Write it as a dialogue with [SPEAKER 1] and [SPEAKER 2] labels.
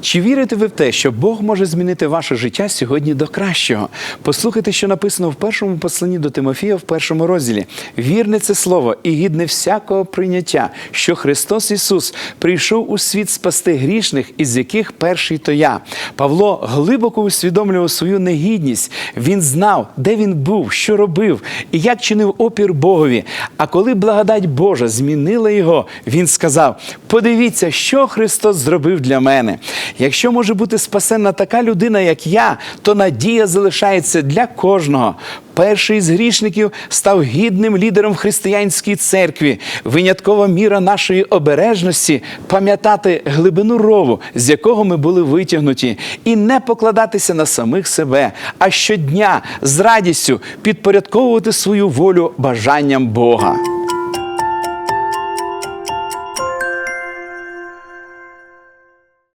[SPEAKER 1] Чи вірите ви в те, що Бог може змінити ваше життя сьогодні до кращого? Послухайте, що написано в першому посланні до Тимофія, в першому розділі. Вірне це слово і гідне всякого прийняття, що Христос Ісус прийшов у світ спасти грішних, із яких перший то я. Павло глибоко усвідомлював свою негідність. Він знав, де він був, що робив і як чинив опір Богові. А коли благодать Божа змінила його, він сказав: Подивіться, що Христос зробив для мене. Якщо може бути спасенна така людина, як я, то надія залишається для кожного. Перший з грішників став гідним лідером в християнській церкві. Виняткова міра нашої обережності пам'ятати глибину рову, з якого ми були витягнуті, і не покладатися на самих себе, а щодня з радістю підпорядковувати свою волю бажанням Бога.